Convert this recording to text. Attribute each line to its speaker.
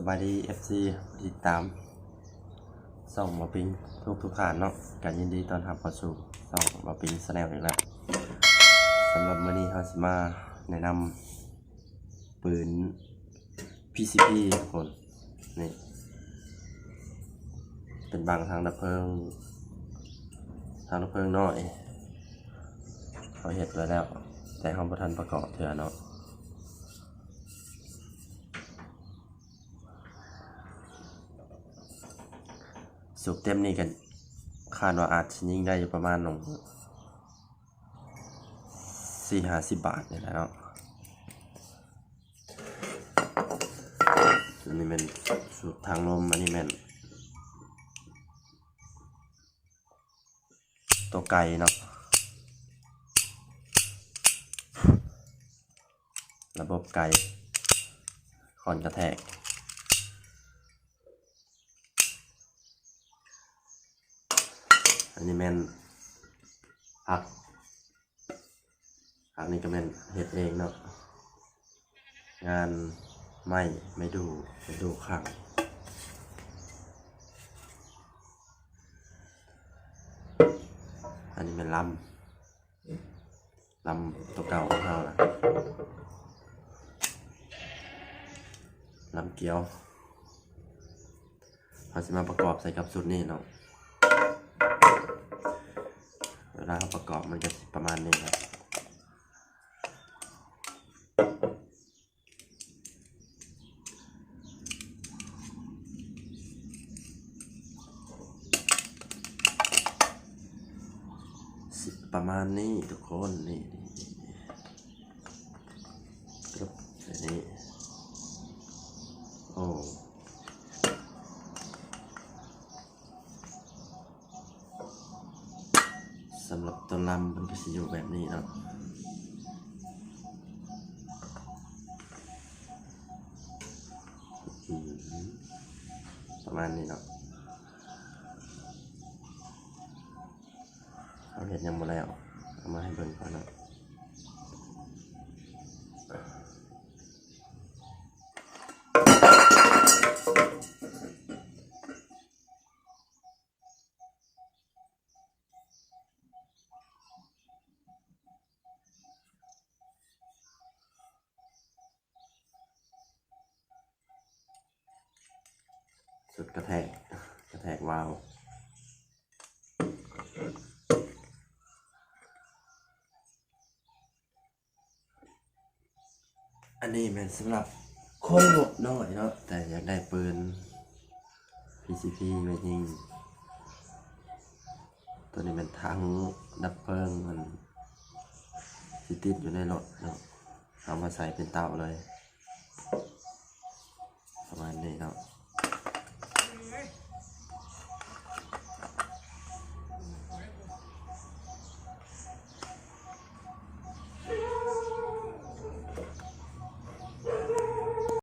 Speaker 1: สบายดี FC ติดตามส่องมาปิงทุกทุกๆผ่านเนาะการยินดีตอนทำเข้าสู่ส่องมาปิงสแนลอีกแล้วสำหรับมื้อนี้เราสิมาแนะนำปืน PCP ทุกคนนี่เป็นบางทางดับเพลิง ทางดับเพลิงน้อยเขาเห็ดไว้แล้ว แต่เขาประทันประกอบเถื่อเนาะ สูบเต็มนี่กันคาดว่าอาจจะยิงได้อยู่ประมาณหนงสี่ห้าสิบบาทเนี่ยและเนาะอันนี้เป็นสูบทางลมอันนี้เป็นตัวไก่เนาะระบบไก่คอนกระแทก อันนี้แม่นพักพักนี่ก็แม่นเฮ็ดเองเนาะงานไม่ไม่ดูไม่ดูข้างอันนี้เป็นลำลำตัวเก่าของเรานะลำเกียวเราจะมาประกอบใส่กับสุดนี้เนาะ ลาเราประกอบมันจะประมาณนี้ครับประมาณนี้ทุกคนนี่นี่นี่นี่กรึบอันนี้โอ้ สำหรับตัวลำมันก็จะอยู่แบบนี้เนาะอืมประมาณนี้เนาะเอาเห็ดยังหมดแล้วเอามาให้เบิ่งก่อนเนาะ กระแทกกระแทกวาวอันนี้เป็นสำหรับคนงบน้อยเนาะแต่อยากได้ปืน PCP ไว้ยิง ตัวนี้เป็นทั้งดับเพลิงมันสิติดอยู่ในรถเนาะเอามาใส่เป็นเตาเลย ประมาณนี้เนาะ